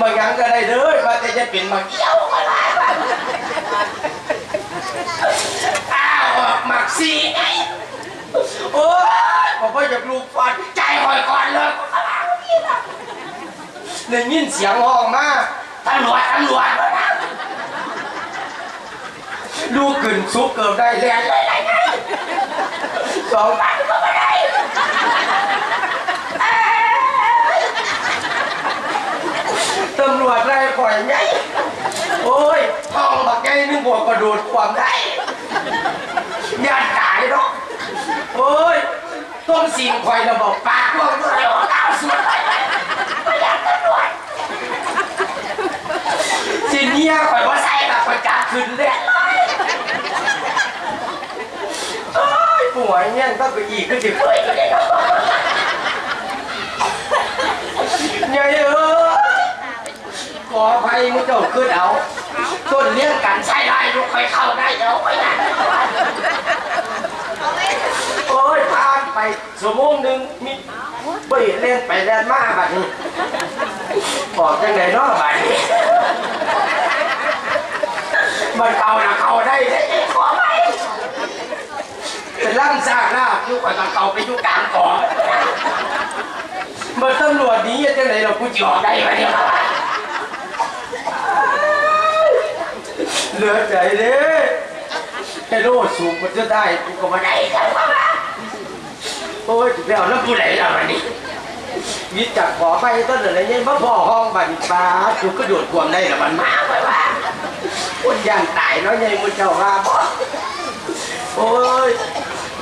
บาย่างก็ได้เด้อว่าแต่จะเป็นบาเกี่ยวก็ได้อ้าวมักซีไงโอ้ยบอกว่าอยากลูกฟันใจหอยก่อนเลยได้ยินเสียงห้องมาตำรวจตำรวจลูกกึ่นซุกเกิดได้เรียนเลยไงสองตันก็ไม่ได้ ตำรวจไล่ปล่อยไงโอ้ยห้องบักไงนึกบวกกระโดดความได้ญาติตายเนาะโอ้ยต้นสีนควายระบอกปากพวกด้วยโอ้ดาสวนไปไปไปญาติตำรวจสิเนี้ยข่อยว่าใส่แบบประกาศขึ้นเลยโอ้ยป่วเนี่ยต้องไปอีกก็จะเพื่อนเลยเนาะไงเอ้ยขออภัยมึงเจ้าขึ้นเอาต้นเลี้ยงกันใช่ไรลูกคอยเข้าได้เดี๋ยวไปนะโอ้ยผ่านไปชั่วโมงหนึ่งมีไปเล่นไปเล่นมาบัดนี้บอกจังไงเนาะบัดนี้มันเข้านะเข้าได้ได้ขอไปเป็นล่ำซากลาบอยุกกับเก่าไปอยุกลางก่อนมันตำรวจหนี้จังไหนเรากูจะออกได้ไหมเนี่ย เหลือใจเด้ไอ้โลดสูงมันจะได้กูก็มาได้กันวะโอ้ยถึงแล้วแล้วกูไหนล่ะวันนี้วิจักขอไปต้นอะไรเนี่ยมาพ่อห้องบันฟ้ากูก็โดดความได้ละมันมาไปว่าคนย่างตายเนาะยังมึงเจ้าว่าบ่โอ้ย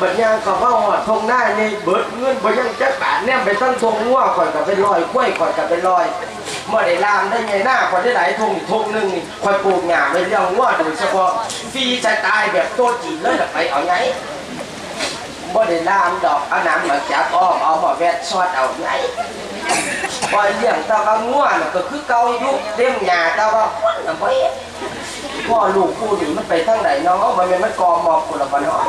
บัดยางก็ว่าหอดทงหน้านี่เบิดเงินบ่ยังจักบาทเนี่ยไปตั้งทงงัวข่อยก็เป็นรอยกล้วยข่อยก็เป็นรอย เมื่อได้ลามได้ไงหน้าคนได้หลายทงอีกทงหนึ่งคอยปลูกหญ้าไว้เลี้ยงวัวโดยเฉพาะฟรีจะตายแบบโตจีนเลยล่ะไปเอาไงบ่ได้ลามดอกเอาน้ำมาจากอ้อมเอามาแวดซอดเอาไงปล่อยเลี้ยงแตาว่างัวน่ะก็คือเกาอยู่เลี้ยงหญ้าแตาว่าคนน่ะบ่เฮ็ดพ่อลูกคู่นี่มันไปทางไหนเนาะมันเป็นมันกอมอบคนละบ่เนาะ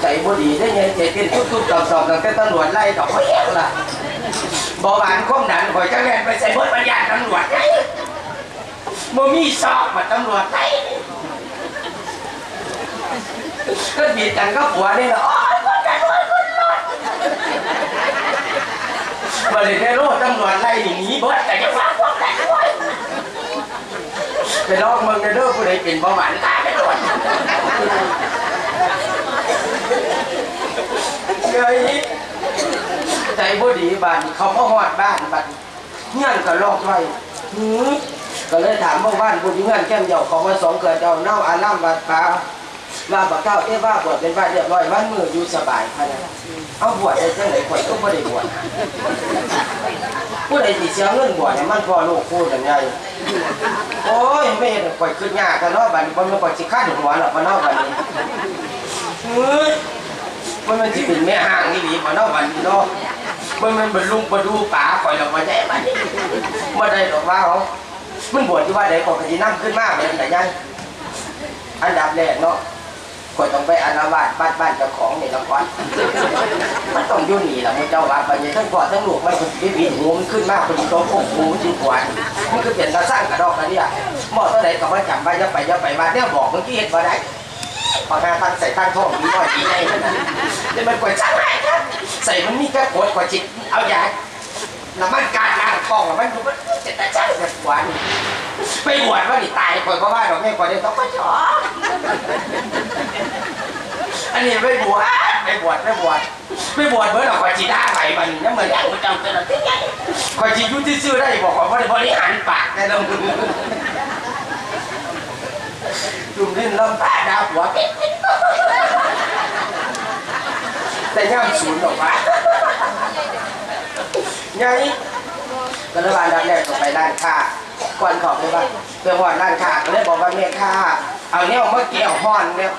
ใจบ่ดีได้ไงใจเป็นทุกๆตอบๆตั้งแต่ตำรวจไล่ดอกบ่เฮ็ดล่ะ บอบานความดันข่อยจะแล่นไปใส่เบิดปัญญาตำรวจไงบ่มีสอบมาตำรวจไงก็บีดกันก็ผัวนี่แหละโอ้ยคนกันโอ้ยคนรอดบ่ได้ได้โลดตำรวจไล่หนีเบิดแต่จะฟังความดันด้วยไปลอกมืองในเด้อผู้ใดเป็นเบาหวานตายไปโลดเฮ้ย ใจบ่ดีบ้านเขามาฮอดบ้านบัดเงี้ยนก็ลอกไว้หือก็เลยถามว่าบ้านผู้ที่เงี้ยนแก้มเดียวเขาว่าสองเกิดเจ้าเน่าอารามบาดปลาว่าบักเก้าเอ้ว่าบวชเป็นบ้านเรียบร้อยวันมืออยู่สบายพะนะเอาบวชได้จังไหนข่อยก็บ่ได้บวชผู้ใดสิเสียเงินบวชเนี่ยมันพอลูกพูดกันไงโอ้ยไม่เห็นข่อยขึ้นยากกันเนาะบัดนี้บ่แม่นข่อยสิคาดหัวหรอกบ่เนาะบัดนี้เฮ้ยมันมันสิเป็นแม่ห้างนี่ดีมาเนาะบัดนี้เนาะ มันมันบรรลุบรรลุป่าข่อยเรามาได้บัดนี้มาได้ดอกว่าเขามันบวชที่ว่าใดก็กระดินั่งขึ้นมากเป็นแต่ยังอันดับแรกเนาะข่อยต้องไปอานาวาสบ้านบ้านเจ้าของนี่ละก่อนมันต้องยู่นี่ล่ะมึงเจ้าว่าไปเนี่ยทั้งพ่อทั้งลูกมันคนที่บินหัวมันขึ้นมากคนที่โตโคกหูมันจิงกวนมันก็เปลี่ยนตาสร้างกระดอกกระเดียหมอตัวไหนก็ว่าจำไว้จะไปจะไปมาเนี่ยบอกเมื่อกี้เห็นบ่ได้ พอหน้าตั้งใส่ตั้งท้องมีน้อยดีไงนี่มันกวดจังไรครับใส่มันมีแค่ขวดกว่าจิตเอาอย่างน้ำมันการล้างท้องมันดูมันเจ็บแต่จังแบบหวานไปบวชว่านี่ตายคอยเพราะว่าดอกแม่คอยได้ต้องมาจ่ออันนี้ไม่บวชไม่บวชไม่บวชไม่บวชเมื่อเราคอยจีด้าไปมันยังเหมือนอย่างมันจำเป็นอะไรคอยจียุ่ที่ซื้อได้บอกว่าบริหารปากได้แล้ว จุ่มลิ้นลำตาดาวหัวเป็ดแต่ย่ำศูนย์ออกมาไงก็เลยว่าดังแรกก็ไปร้านค้าก่อนขอไปว่าไปหอดร้านค้าก็เลยบอกว่าแม่ค้าเอาเนี่ยมาเกี่ยวห้อนเนี่ย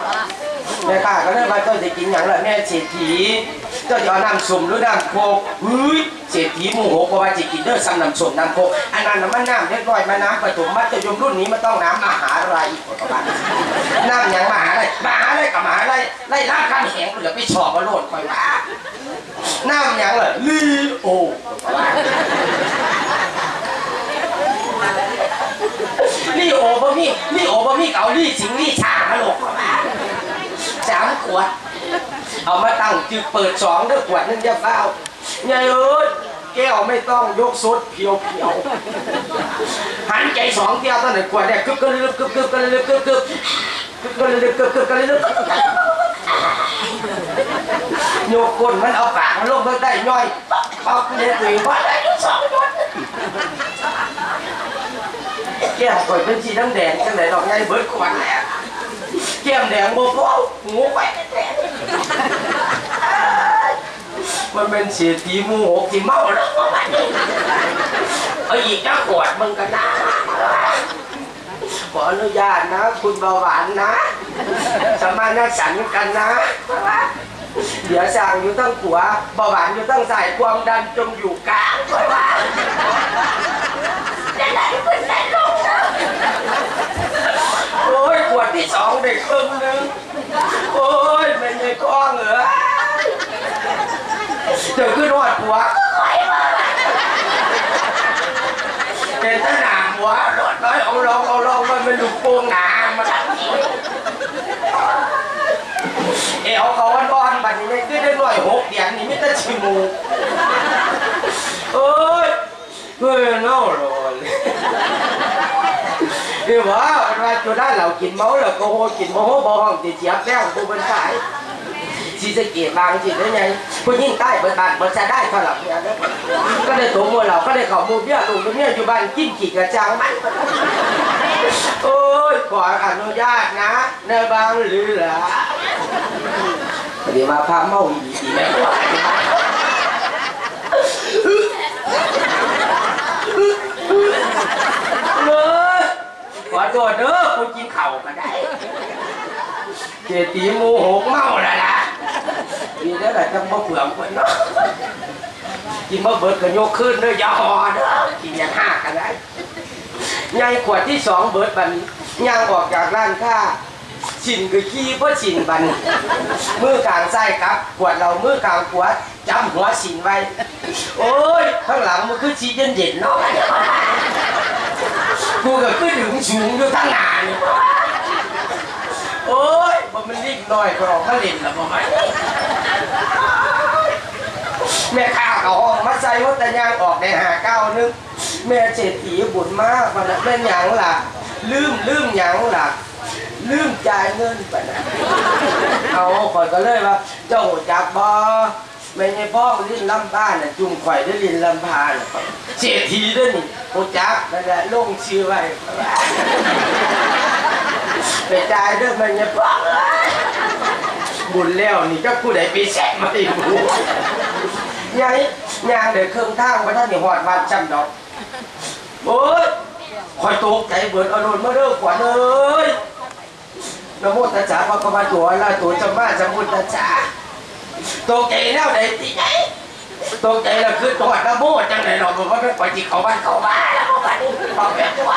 แม่ค้าก็เลยว่าเจ้าจะกินอย่างไรแม่เศรษฐี เจ้าจะเอาน้ำส้มหรือน้ำโคกเฮ้ยเศรษฐีมโหเพระว่าจะกินเด้อซ้ำน้ำส้มน้ำโคกอันนั้นน่ะมันน้ำเล็กน้อยมาน้ำผสมมัธยมรุ่นนี้มันต้องน้ำมหาไรอีกประมาณน้ำยังมหาไรมหาไรกับมหาไรไล่ล่าข้ามแหงเหลือไปชอบมาโลดคอยว่าน้ำยังเหรอลีโอมีมีโอบะมีเกาลีสิงลี่ชามาหลกเข้ามาสามขวด เอามาตั้งจึกเปิดสองเด้อขวดหนึงจะเฝ้าไงเอ้ยแก้วไม่ต้องยกซดเพียวเพียวๆหันใจสองเที่ยวตอนไหนขวดเนี่ยกึบกึบกึบกึบกึบกึบกึบกึบกึบกึบกึบกึบกึบกึบกึบกึบโยกก้นมันเอาปากมันลงไปได้ย่อยเอาเนี่ยตัวเองว่าได้ทั้งสองคนแก้วข่อยเป็นสีน้ำแดงจังไหนดอกไงเบิดขวดแล้วแก้มแดงโมโหงูไปแดงมันเป็นเสียทีหมูหกที่เมาแล้วมันเอาอีกจ้าขวดมึงกันนะขออนุญาตนะ คุณเบาหวานนะ สมานฉันกันนะ เดี๋ยวสั่งอยู่ตั้งขัวเบาหวานอยู่ตั้งสายความดันจงอยู่กลางก่อนว่าจะไหนเป็นไหนลงนะโอ้ยขวด ที่สองได้ครึ่งหนึงโอ้ยไม่ใช่ก้องเหรอเจอขึ้นวดหัวเป็นตะหนาหัวรถน้อยเอาลองเอาลองมันเป็นลูกโป่งหนามาทำนี้เอวเขาวันอ่อนบัดนี้ไม่ขึ้นได้หน่อยหกเดียนนี่ไม่ต้องชิมูเอ้ย เฮ้ยเน่าหลอนเดี๋ยวว่าวันว่าจุดได้เรากินเมาแล้วก็โหกินโมโหบห้องติดเจียบแล้วกูเป็นสายชีสะเกตบางจิตได้ไงผู้ยิ่งใต้เปิดบานเปิดจะได้เท่าไหร่เนี่ยนะก็ได้ตัวมัวเราก็ได้เขามูเบี้ยตูตัวเนี้ยอยู่บ้านกินขี่กระจังมันโอ้ยขออนุญาตนะในบางหรือล่ะเดี๋ยวมาพาเมาอีกทีแม่ว่า เลยขอโทษเด้อกูกินเข่าวก็ได้ เจตีหมูหกเมาแล้วล่ะดีแล้วแหละจังบ่เปลืองคนเนาะกินบ่เบิดก็ยกขึ้นเด้อยาหอเด้อกินยางห้ากันได้ยายขวดที่สองเบิดบันย่างออกจากร้านค้าชินคือขี้เพื่อชินบันมือกลางไส้ครับขวดเรามือกลางขวดจำหัวชินไว้ โอ้ยข้างหลังมันคือชีเย็นเย็นเนาะ กูก็ขึ้นถึงสูงอยู่ทั้งหนานี่โอ้ยบ่มันรีบน้อยก็ออกมาเล่นล้วบ่ไหมแม่ข้าเอาห้องมาใส่วัตยางออกในหาเก้านึงแม่เศรษฐีบุญมากปะนะแม่นหยังล่ะ ลืมลืมหยังล่ะ ลืมจ่ายเงินปะนะเอาข่อยก็เลยว่า เจ้าหูจักบ่ ไม่ใช่พ่อลิ้นลำบ้านน่ะจุ่มข่อยได้ลิ้นลำพานเศรษฐีด้วยนี่หูจักนั่นแหละลงชื่อไว้ไปจ่ายเด้อมันเนี่ยป้องบุญแล้วนี่ก็ผู้ใดไปแสกมาอีกบุยายยางเดินเครื่องทางมาท่านนี่หอดวัดจำดอกโอ้ยคอยตกใจเบิดอารมณ์มาเด้อขวัญเอ้ยนโมตัสสะพระกวาตัวละตัวจำมาจำมุตตัสสะ ตกใจแล้วไหนที่ไหนตกใจแล้วคือตัวนะโมจังไหนหรอกเพราเป็นปล่อยจิตเขาบ้านเขาบ้านแล้วเขาบ้านบอกแบบตัว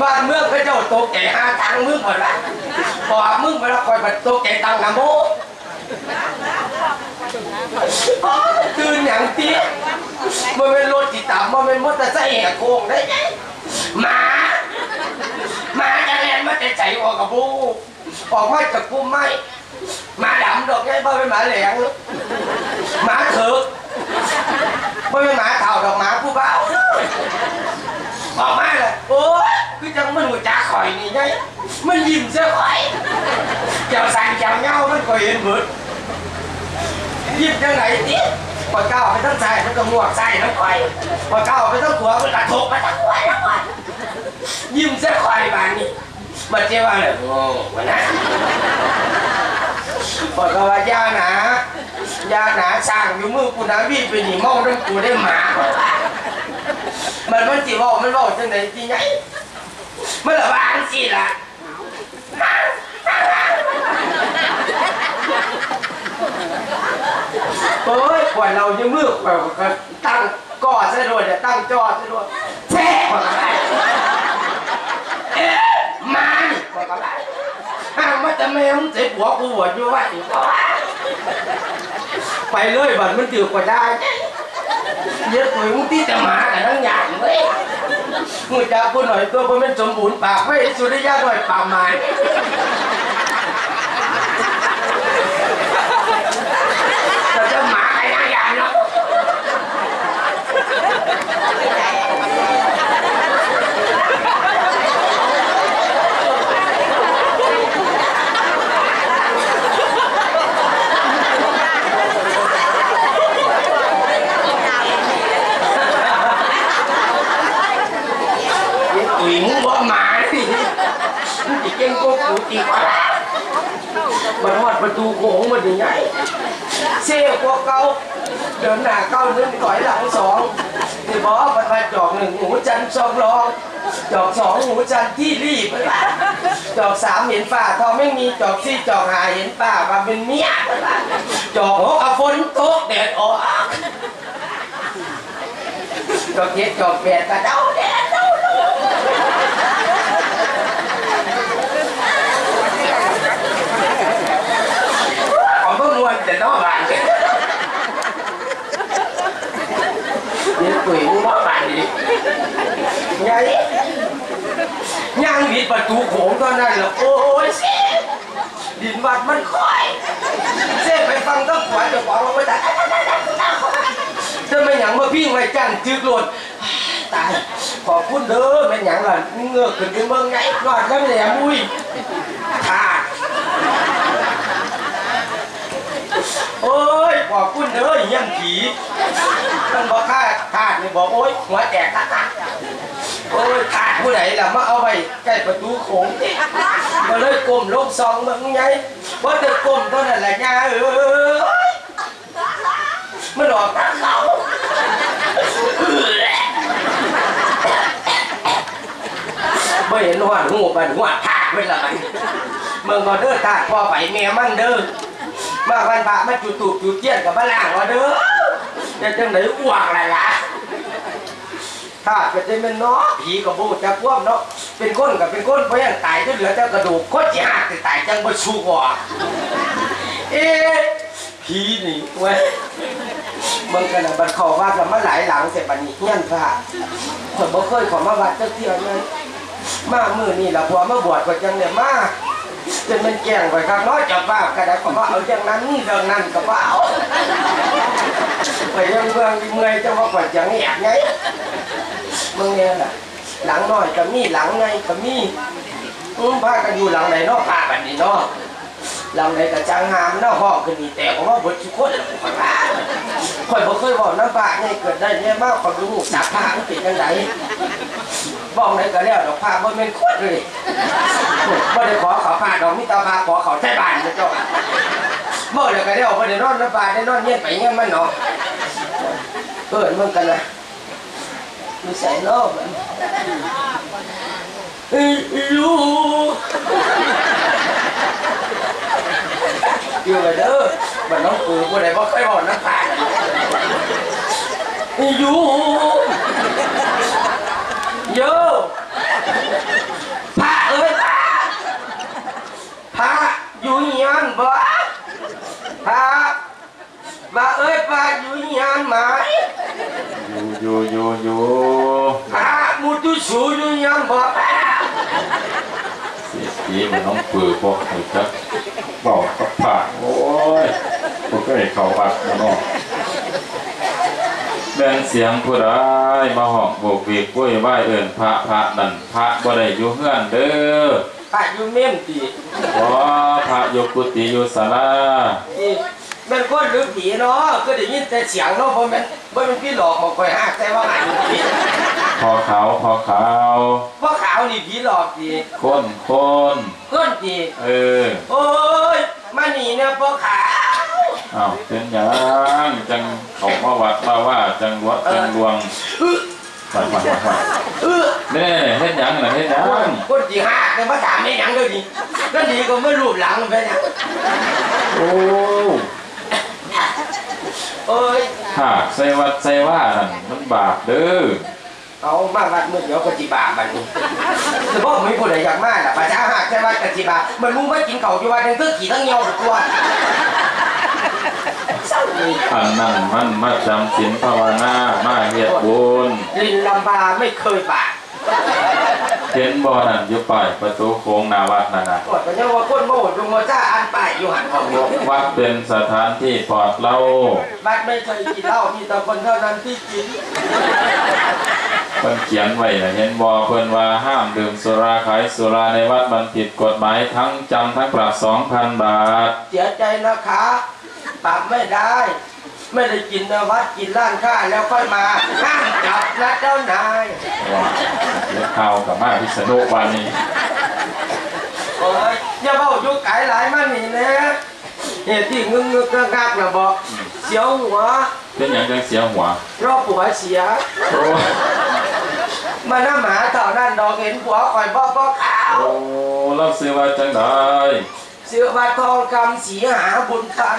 บ้านเมืองพระเจ้าตแก่หาตังมึงหมดละพอมึงไปแล้วคอยมาโตแก่ตังค์นะโมตื่นอย่างเตี้ยมันเป็นรถจิตต่ำมันเป็นมอเตอร์ไซค์แหกโค้งได้ไงหมาหมาจะเล่นมาแต่ใจออกกับบูออกมาจากกูไม่ mà đậm rồi cái bơi với mã liền mã má thượng. Bơi với má thầu rồi má của báo bà mai là ôi cứ chân mình người trả khỏi này nhá. Mình dìm ra khỏi. Chào sàn chào nhau mình còn yên vượt dìm chân này tiếp. Còn cao cái thân dài nó cầm mua dài nó khỏi. Còn cao cái thân của nó là thuộc mà tắt khỏi nó rồi dìm ra khỏi bạn đi. Mà chê bà là, ồ mà nát. บอกว่ายาหนายาหนาสั่งอยู่มือกูนะพี่ไปหนีเมาด้วยกูได้หมา มันมันจีบอกมันบอกจังไหนจีไงมันละบางจีละเฮ้ยขวดเราอยู่มือตั้งกอดซะด้วยเนี่ยตั้งจอดซะด้วยแท้ มาจะแม่มึงเจ็บหัวกูหัวอยู่ว่าอีกไปเลยบัดมันถือกว่าได้เยอะกว่ามึงที่จะมากันทั้งอย่างเว้ยมึงจะพูดหน่อยตัวผมเป็นสมบูรณ์ปากไม่สุริยะหน่อยปากไม้แต่จะหมากันทั้งอย่างเนาะ Cái tùy muốn bỏ mà đi Chỉ kênh cô cụ thì quá Mà hoạt bà tù cổ mà thì nhảy Xe qua câu Đợn nào câu nên cõi lặng sọn Thì bó bà bà chọn หนึ่งหมูจันทร์สองรองจอกสองหมูจันทร์ที่รีบจอกสามเห็นฝ่าทองไม่มีจอกสี่จอกหาเห็นป่าว่าเป็นเมียจอกหกเอาฝนตกแดดออกจอกเจ็ดจอกแปดกระเด้าแดดเด้าลงของพวกนวลแต่นอกบ้านเนี่ยปุ๋ยมึงว่าบ้านดิ ไงย่างบิดประตูโขงตอนนั้นเหรอโอ้ยดินวัดมันค่อยเซ่ไปฟังต้องขวานจะขวางลงไปแต่จะไม่หยังมาพี่ไว้จันจึกหลดตายขอบคุณเด้อไม่หยังล่ะเงือกขึ้นเมืองไงรอดแล้วแหลมอุ้ยขาดโอ้ยขอบคุณเด้อยี่ยมผีมันบอกขาขาดนี่บอกโอ้ยหัวแตกขา โอ้ยขาดผู้ใดล่ะมาเอาไว้ใกล้ประตูโขงนี่มาเลยก้มลงซองมืองไงว่าจะก้มเท่านั้นแหละยาเอ้ยมันออกทาเขาไม่เห็นหัวหูปันหัวทากเป็นไรเมืองก็เด้อทากพอไปแม่มันเด้อมาวันพระมาจุดตูบจุดเทียนกับบ้านล่างว่าเด้อจะจังไหนอ้วกอะไรล่ะ ถ้าก็จะเป็นเนาะผีกับบูจะควบเนาะเป็นคนกับเป็นคนเพราะยังตายจะเหลือแต่กระดูกโคตรจะหักแต่ตายจังบ่ชูหัวเอ๊ะผีนี่เว้ยมืองกันนะบัดเขาว่ากันมาหลายหลังเสร็จบัดนี้เฮี้ยนพระข่อยบ่เคยขอมาวัดจักเที่ยวเลยมามือนี่ละพอมาบวชก็จังเนี่ยมาจนมันแก่งไปข้างน้อยจับว่าก็ได้ก็ว่าเอาอย่างนั้นเรื่องนั้นก็ว่าเอาไปยังเมืองเมื่อยจะว่าก่อนจังแอบไง เมืองเนี่ยล่ะ หลังน้อยก็มีหลังไงก็มีอืมพากันอยู่หลังไหนเนาะพากันนี่เนาะหลังไหนก็จังหามเนาะห้องขึ้นนี่แต่ผมว่าบททุกคนละผมว่าข่อยบ่เคยบอกน้ำปลาไงเกิดได้เนี่ยมากข่อยรู้จักผ้ามันเป็นยังไงบอกไหนก็แล้วดอกผ้าบ่แม่นโคตรเลยบ่ได้ขอขาผ้าดอกมิตรผ้าขอเขาใช้บ้านนะเจ้าบ่ได้ก็แล้วบ่ได้นอนน้ำปลาได้นอนเงี้ยไปเงี้ยมันเนาะเอิ้นมันกันนะ มีใส่นอกมันเอ้ยอยู่อยู่ไปเด้อบัดน้องปูบ่ได้บ่เคยบอกน้ำปลาอยู่โย่พระเอ้ยพระอยู่เฮียนบ่พระพระเอ้ยพระอยู่เฮียนไหม อยู่อยู่อยู่อยู่พระมุตุสูอยู่เฮียนบ่พระเสียทีมันน้องปือบอกให้จักบอกกับปากโอ้ยพวกก็ให้เขาวัดนะเนาะแม่นเสียงผู้ใดมาห้องโบกเวกกล้วยไหว้เอิ้นพระพระนั่นพระบ่ได้อยู่เฮือนเด้อพระอยู่เม่มตีบ่พระอยู่กุฏิอยู่ศาลาที่แม่นคนหรือผีเนาะก็ได้ยินแต่เสียงเนาะบ่แม่นบ่แม่นพี่หลอกมาคอยหักแต่ว่าหันผีพอขาวพอขาวว่าขาวนี่ผีหลอกตีคนคนก้นตีเออโอ้ยมาหนีเนี่ยพ่อขาวอ้าวเป็นหยังจังเขามาวัดมาว่าจังหวัดจังหลวงอื้อไปไปไปไปเออแน่เฮ็ดหยังน่ะเฮ็ดหยังคนที่ห้าเนี่ยมาถามไม่หยังเลยดิก็ดีก็ไม่รูปหลังไปนะโอ้ เอ้ยหากใส่วัดใส่ว่านั่นมันบาปเด้อเอามาวัดมือเดี๋ยวกจิบาบันนี้แต่พ่อไม่พูดอะไรอยากมากอะพระเจ้าหักใช่ว่ากจิบามันรู้ว่ากินเขาอยู่ว่าทั้งเตื้อขี่ทั้งเงียวตัวเศร้าดีอันนั้นมันมาจำศีลภาวนามาเฮ็ดบุญลินลำบาไม่เคยบาด เห็นบ่นั่นอยู่ป้ายประตูโค้งหน้าวัดนั่นน่ะกดไปยังว่าคนโมดลงมาจ้าอันไปอยู่หันของผมวัดเป็นสถานที่ปลอดเหล้าบัดไม่เคยกินเหล้ามีแต่คนเท่านั้นที่กินเพิ่นเขียนไว้น่ะเห็นบ่เพิ่นว่าห้ามดื่มสุราขายสุราในวัดมันผิดกฎหมายทั้งจำทั้งปรับ2,000บาท เสียใจนะคะปรับไม่ได้ ไม่ได้กินในวัดกินร้านค้าแล้วค่อยมาห้ามจับนะเจ้านายว่าเดี๋ยวข่าวกับมาพิษณุวันนี้โอ้ยอย่าเบ้ายุกไก่หลายมานี่นะเหตุที่งึงงึกงักงักนะบอกเสียวหัวเป็นอย่างจังเสียหัวรอบผัวเสียโอ้มาหน้าหมาเท่านั้นดอกเห็นผัวคอยบอกบอกขาวโอ้เราซื้อว่าจังไดเสือมาทองคำสีหาบุญพัน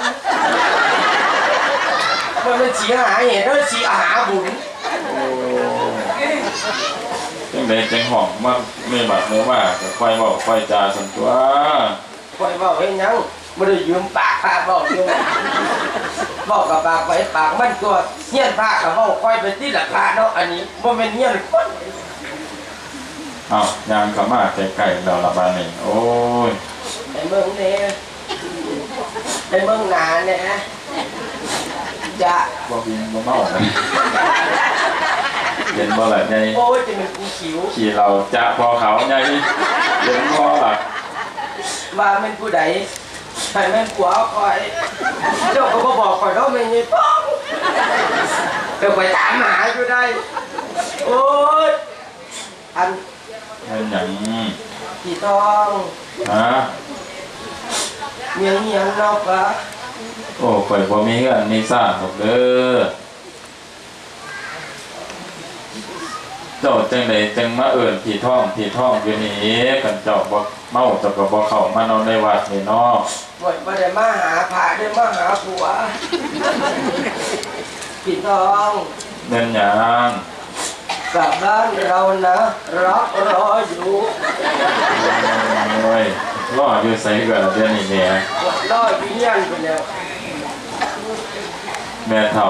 มันเป็นสีหาเหตุด้วสีหาบุญโอ้จังไดจังห้องมาไม่บาดเนื้อว่าก็ค่อยบอกค่อยจาสันตัวคอยบอกให้ยังไม่ได้ยืมปากปากบอกยู่บอกกับปากไปปากมันตัวเงี้ยนปากกับบอกคอยไปที่หลักพาเนาะอันนี้บ่เป็นเงี้ยนคนเอายางขามาใกล้ๆเราละบาดนี้โอ้ยไอ้เมืองเนี่ยไอ้เมืองหนาเนี่ย จะบ่วินบ่เมานะเห็นบ่ล่ะไงโอ้ยจะเป็นกูขิวขี่เราจะพอเขาไงเห็นบ่ล่ะว่าเป็นผู้ใดให้แม่นผัวคอยเจ้าก็บ่บอกคอยเราไม่มีป้องเดี๋ยวไปตามหาอยู่ได้ โอ้ยอันเป็นหยังพี่ทองฮะเมียงเมียงนอกละ โอ้ข่อยบ่มีเงินมีซ่านหรอกเด้อเจ้าจังไดจังมาเอิ้นพี่ท่องพี่ท่องอยู่นี่กันเจ้าบ่เมาเจ้าก็บ่เข้ามานอนในวัดนี่เนาะบ่บ่ได้มาหาพระได้มาหาผัวพี่ทองแม่นหยังกลับบ้านเรานะรักรออยู่โอ้ยรออยู่ไสก็เดี๋ยวนี้แม่รออยู่ยันไปแล้ว แม่เฒ่า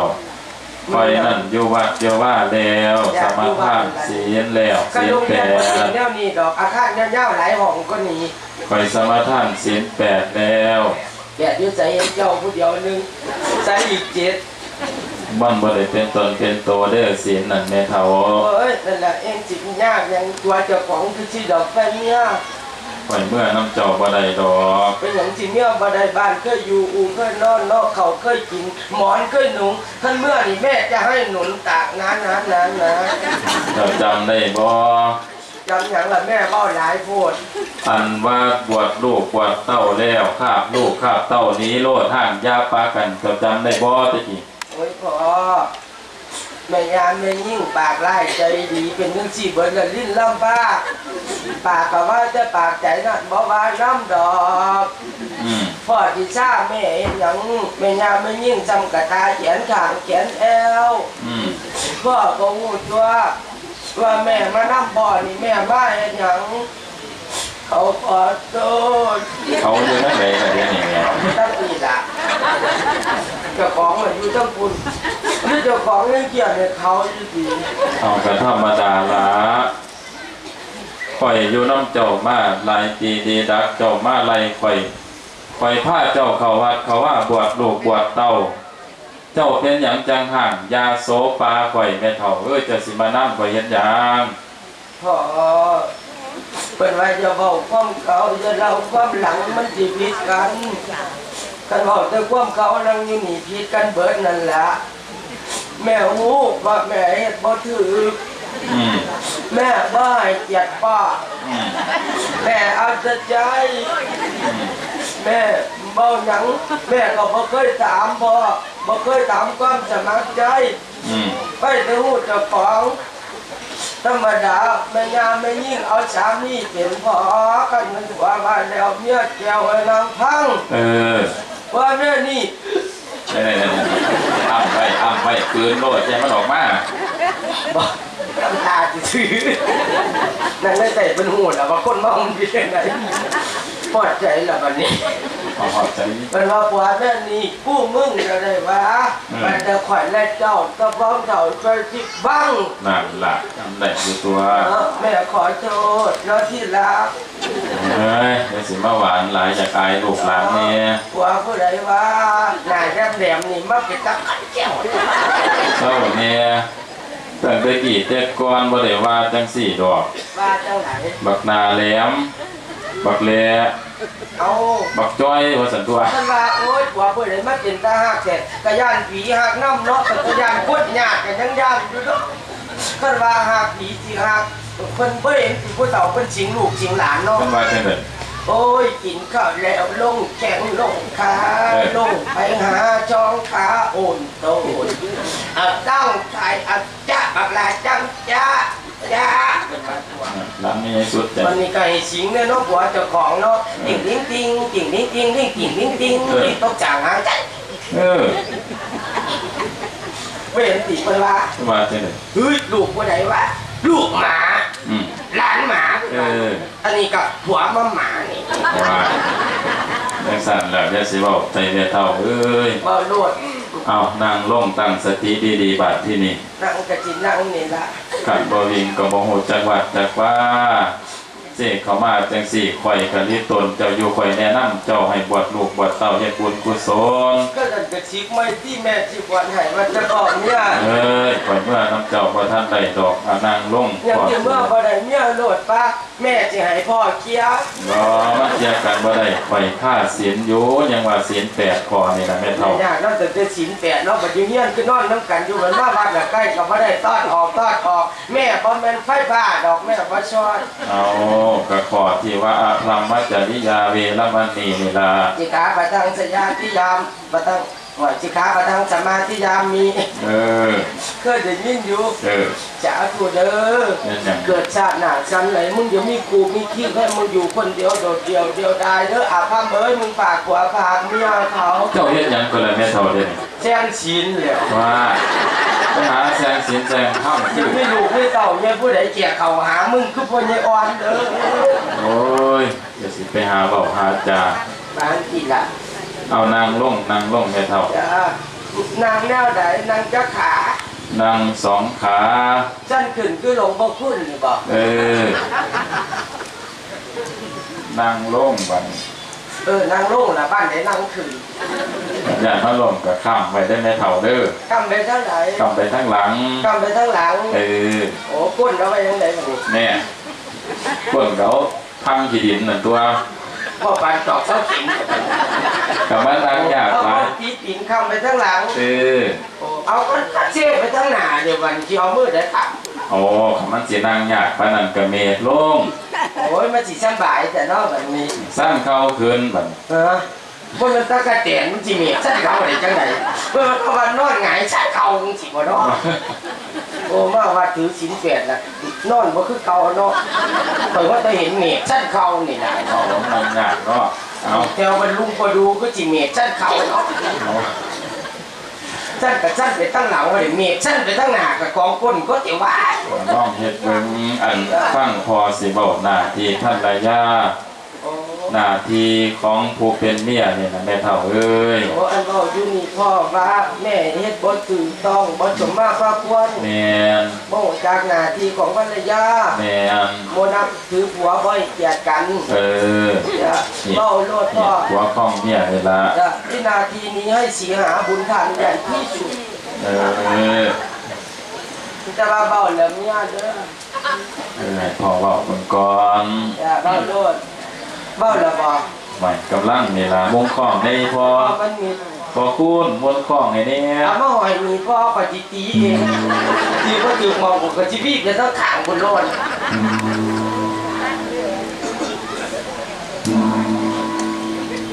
ข่อยนั่นอยู่วัดอยู่ว่าแล้วสมาทานศีลแล้วก็ศีลลงแปยันบ่สิดแนวนี้ดอกอาคารยาวๆหลายห้องก็หนีข่อยสมาทานศีลแปดแล้วแกะอยู่ใจเจ้าผู้เดียวหนึงใจอีกเจ็ดมันบ่ได้เป็นตนเป็นโตเด้อศีลนั่นแม่เฒ่าเอ้ยนั่นแหละเองสิยากอย่างตัวเจ้าของคือสิดอกแฟนเมีย ข่อยเมื่อน้ำเจ้าบ่ได้ดอกเป็นอย่างสิเมียบ่ได้บ้านเคยอยู่อูเคยนอนนอกเขาเคยกิน หมอนเคยหนุงท่านเมื่อนี่แม่จะให้หนุนตากนานนานนานนะเจ้าจำได้บ่จำอย่างละแม่เบ้าหลายโพดอันว่าบวชลูกบวชเต้าแล้วคาบลูกคาบเต้าหนี้โลดห้างยาปากันเจ้าจำได้บ่ตะกี้โอ้ยพอ แม่ยามแม่ยิ่งปากไล่ใจดีเป็นเรื่องสี่เบิร์ละลิ้นลำบ้าปากก็ว่าจะปากใจนั่นบ่ว่าน้ำดอกอืมพ่อที่ชาแม่เห็นหยังแม่ยามแม่ยิ่งจำกระตาแขนขางแขนแอวอืมพ่อก็พูดว่าว่าแม่มานั่งพ่อนี่แม่มาเห็นหยังเขาขอโทษเขาอยู่นั่นไหนล่ะเดี๋ยวนี้แม่ตั้งปีละเจ้าของมันอยู่ตั้งคุณ นี่เจ้าของยังเกลียดเนี่ยเขาอยู่ดีเอาก็ธรรมดาละข่อยอยู่น้ำเจ้ามาหลายปีดีดักเจ้ามาไล่ข่อยข่อยพาเจ้าเข้าวัดเขาว่าบวชลูกบวชเต้า เจ้าเป็นหยังจังห่าง ยาโซปลาข่อยแม่เฒ่าเอ้ยจะสิมานั่งข่อยเฮ็ดหยังพ่อเป็นว่าจะบอกความเขาจะเล่าความหลังมันจีพิดกันกันบอกแต่ความเขานั่งอยู่นี่พิดกันเบิดนั่นแหละ แม่หูว่าแม่เฮ็ดบ่ถืออืมแม่บ้าให้เกียรติป้า อืมแม่เอาแต่ใจ แม่เบาหยัง แม่ก็บ่เคยถามพ่อบ่เคยถามความสมัครใจ อืมไปแต่หูเจ้าของธรรมดาแม่ยามแม่ยิ่งเอาสามีเป็นพ่อกันมันว่ามาแล้วเมียแก้วให้นางพัง เออว่าแม่นี่ ได้ได้ได้อ้ำไว้อ้ำไว้ปืนโลดแจ้มันออกมาบ่ทำตาจะซื้อนั่นได้แต่เป็นหูแล้วว่าคนเมามันเป็นยังไงปลอดใจแล้วบันนี้ เอาหอดใจเป็นว่าผัวแม่นี่กู้มึงจะได้ว่าอืมมันจะข่อยและเจ้าตะบ้องเจ้าช่วยที่บ้างนั่นล่ะทำได้อยู่ตัวเออแม่ขอโทษแล้วที่รักเฮ้ยเดี๋ยวสิมาหวานหลายจากอายลูกหลานเนี่ยผัวผู้ใดว่าหน้าแหลมๆนี่มักจะตักขันแก้วเศร้าเนี่ยตั้งแต่กี่เจ็ดก้อนบ่ได้ว่าจังสี่ดอกว่าจังไหนบักนาแหลม บักแลเอาบักจ้อยว่าสันตัวท่านว่าโอ๊ยผัวผู้ใดมาเป็นตาหักเสร็จกะย่านผีหักน้ำเนาะแต่กะย่านพุดหยาดกันยังย่านอยู่เนาะท่านว่าหักผีสิหักเพิ่นบ่เห็นสิผู้เฒ่าเพิ่นสิงลูกสิงหลานเนาะมันว่าจังได๋โอ้ยกินข้าวแล้วลงแข็งลงขาเอ้ยลงไปหาจองขาโอนโตนอับตั้งใจอับจ้าบักลาจังจ้า จ้าเป็นมาตัวหลานมีสุดใจวันนี้ก็ให้สิงเนี่ยเนาะผัวเจ้าของเนาะติ่งติ้งติ้งติ่งติ้งติ้งติ้งติ่งติ้งติ้งติ่งต้องจ่างหางใจเออไม่เห็นติเวลามันว่าจังได๋เฮ้ยลูกคนไหนวะลูกหมาอืมหลานหมา เออ อันนี้ก็ผัวมาหมานี่ ว่าจังสั่นแล้วอย่าสิเว้าใจแม่เฒ่าเอ้ยบ่โลดเอานั่งลงตั้งสติดีๆบัดที่นี่นั่งกะจินั่งนี่ละขันบวิงก็บ่ฮู้จักวัดจักว่า เสกเขามาจังสี่ข่อยกันลิตนเจ้าอยู่ข่อยแนะนำเจ้าให้บวชลูกบวชเต้าเฮ็ดบุญกุศลก็จะกระชิกไม่ที่แม่ชิกวันให้มันจะบอกเนี่ยเอ้ยข่อยเมื่อน้ำเจ้าบ่ท่านได้ดอกอานั่งลงอย่างก่อนที่เมื่อบ่ได้เมียโหลดป้าแม่จะให้พ่อเคลียร์บ่มาเจียกันบ่ได้ข่อยค่าศีลอยู่ยังว่าศีลแปดข้อนี่นะแม่เฒ่าเนี่ยนอกจากจะศีลแปดเนาะปัจจุบันคือนอนน้ำกันอยู่เหมือนมาวัดละใกล้ก็บ่ได้ต้อนออกต้อนออก แม่บ่แม่นไฟฟ้าดอกแม่บ่ชอนเอาก็ข้อที่ว่าอะพรัมมัจจริยาเวรมณีนี่ล่ะจิกาปะทังสยาธิยามปะทังว่าจิกาปะทังสมาธิยามมี เออ เคยได้ยินอยู่เออจ๋ากูเด้อเป็นหยังเกิดชาติหน้าฉันไหนมึงอย่ามีกูมีขี้ให้มึงอยู่คนเดียวโดดเดียวเดียวดายเด้ออาภาพเอ้ยมึงฝากผัวฝากเมียเขาเจ้าเฮ็ดหยังก็เลยแม่เฒ่าเด้นี่แจ้งชินแล้วว่าไป หาแซงศีลแซงธรรมอย่าไม่ลูกไม่เต่าเนี่ยผู้ใดเกลียเขาหามึงคือพ่อใหญ่อ่อนเด้อโอ้ยเดี๋ยวสิไปหาเบาหาจาบางทีละเอานางลงนางลงแม่เท่าจ้านางแนวใดนางจะขานางสองขาฉันขึ้นคือหลวงพ่อคุณนี่บอกเออนางลงบัดน เออนางลงละบ้านไหนนางขึ้นอย่ามาลงกับข้ามไปได้แม่เท่าเด้อกำไปเท่าไหร่กำไปทั้งหลังกำไปทั้งหลังเออโอ้ก้นเอาไปยังไงบ้างนี่แม่เพิ่นเขาพังขีดินนั่นตัว พ่อปานตอกเส้าขิงกับมันทางยากเอาหลาเอายตีปิ่นคำไปทั้งหลัง เออเอาก็เชื่อไปทั้งหน้าเดี๋ยววันที่เอามือได้ตักโอ้คำมันสินางยากปานนั้นก็เมดลงโอ้ยมันสิสบายแต่เนอกแบบนี้สร้างเข้าคืนบัดเออ พวกมันตะกะเตียนมันสิเมียฉันเขาอะไรจังไหนเพื่อมันก็วันนอนหงายฉันเขาจริงบ่เนาะโอ้มาว่าถือศีลแปดน่ะนอนบ่คือเก่าเนาะเปิดว่าจะเห็นเมียฉันเขานี่นะเอานางยากเนาะเอาแถวบรรลุงพอดูก็สิเมียฉันเขาเนาะเอาฉันกับฉันไปตั้งหลังว่าเดี๋ยวเมียฉันไปตั้งหน้ากับกองก้นก็จะว่าน้องเฮ็ดเบิ่งอันฟังพอสิบอกหน้าที่ท่านระยาโอ้ หน้าที่ของผู้เป็นเมียเนี่ยนะแม่เฒ่าเอ้ยโอ้อันว่าอยู่นี่พ่อว่าแม่เฮ็ดบ่ถูกต้องบ่สมมาพระควรแม่นบ่รู้จากหน้าที่ของภรรยาแม่นบ่นับถือผัวบ่ให้เกลียดกันเอออย่าเว้าโลดนี่พ่อหัวข้องเมียนี่ละอย่าที่นาทีนี้ให้สีหาบุญทานใหญ่ที่สุดเออจะว่าเบาแล้วเมียเด้อเออให้พ่อเว้าเบิ่งก่อนอย่าเบาโลด เบาแล้วบ่ไว้กำลังนี่ล่ะวงข้องได้พอพ่อมันมีพอคุณวงข้องไอ้เนี่ยเอามาหอยมีพ่อปฏิตีเองที่บ่ถูกมองผมก็สิบีบแล้วต้องขางบนโลด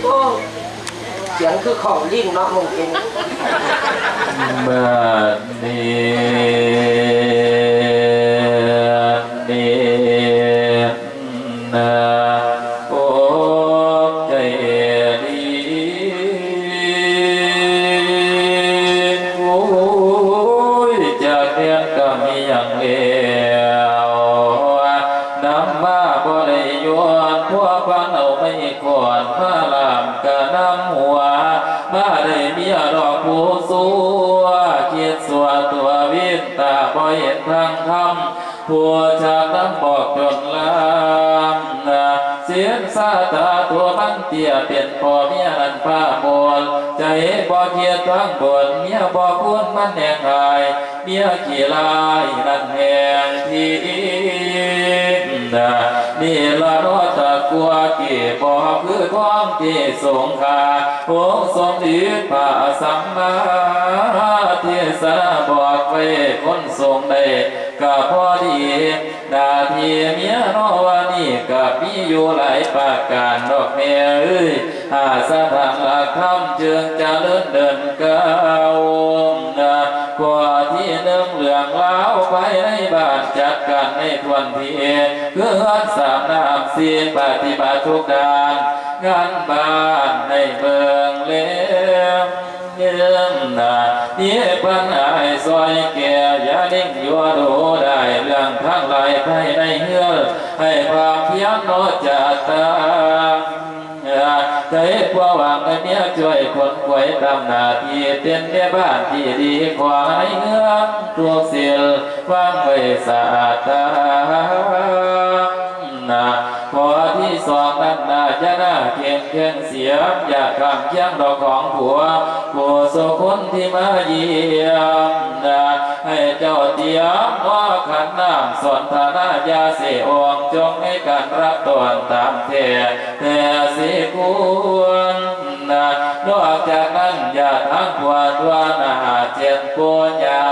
โอ้เสียงคือของลิ้นเนาะมึงเองบัดนี้นี้ เตียเปลี่ยนพอเมียนันป้าโมลใจบ่เกียรทั้งบนเมียบ่คุณมันแหงหายเมียขี้ลายนั่นแหงที่นา นี่ละรอตะกัวเกี่บ่คือท้องที่สงขาโงทรงอืดป่าสัมมาเทศนาบอกไว้คนทรงได้ก็พอดีหนาทีเมียนอวานี่ก็มีอยู่หลายปากการดอกเมียเอ้ยหาสถานหลักธรรมเจืองจะเลื่อนเดินก้าวนะกว่าที่หนึ่งเหลืองเล้าวไปในบ้านจัดการในทวนทีคือ เฮือสามน้ำสีปฏิบัติทุกด้านงานบ้านในเมืองเลี้ยงเยื่อนนานี่ปัญหา ใจกวหวังให้เมียช่วยคนป่วยตำหน้าที่เต็นแม่บ้านที่ดีกว่าในเงื้องตัวเสียลวางไว้สะอาดตานาพอที่สองนั้นนาจะน่าเก เคียงเสียมอยากคำเคียงดอกของผัวผู้สุคนที่มาเยี่ยมนให้เจ้าเตียมว่าขันน้ำสนทนายาเสีองจงให้การรับตนตามเทแต่สิควรนนอกจากนั้นอย่าทั้งผัวตัวนาเจียนปัญญาดอกเอา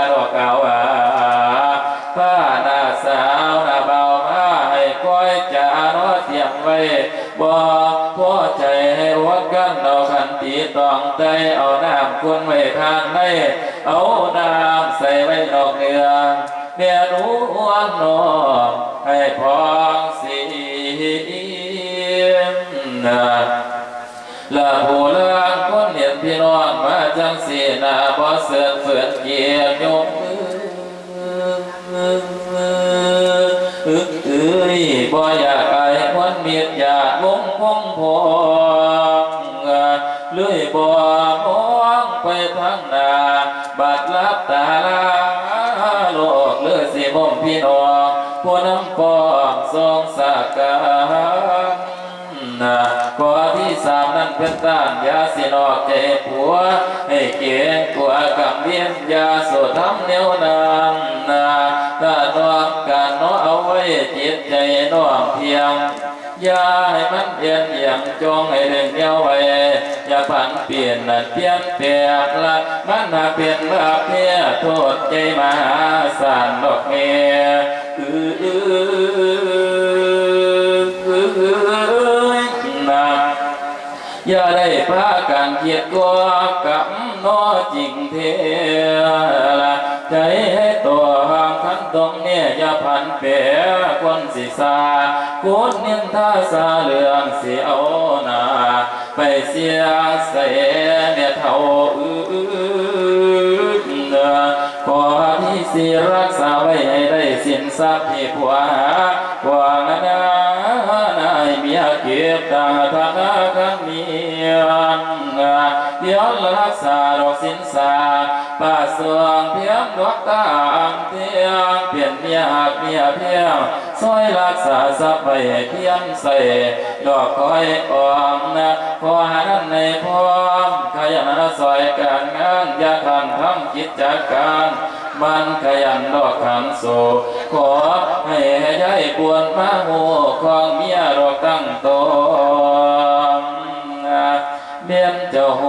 สินอกใจผัว ให้เกียงกว่ากับเวียนยาสุทำเนียวนานนะถ้าน้อมการน้อเอาไว้จิตใจน้อมเพียงยาให้มันเพียนอย่างจงให้เรื่องเดียวไว้อย่าผันเปลี่ยนนั่นเปลี่ยนแปลกละมันหากเปลี่ยนบาเพียโทษใจมหาศาลดอกเมียอือ เกียดกัวกับนอจริงเทละใจให้ตัวห่างขันตรงเนี่ยอย่าพันเปียคนสิสากุนนินทาสาเรื่องเสียเอานาไปเสียใส่เนี่ยเท่าอื้อเนื้อขอที่สิรักษาไว้ให้ได้สินทรัพย์ หักเมียเพียงซอยรักษาทรัพย์ไว้ให้เพียงใส่ดอกคอยออมนะพอหานั้นในพร้อมขยันซอยการงานอย่าทันทำกิจการมันขยันดอกขันโซขอให้ยายปวนมาโมของเมียดอกตั้งตนเมียนเจ้าโห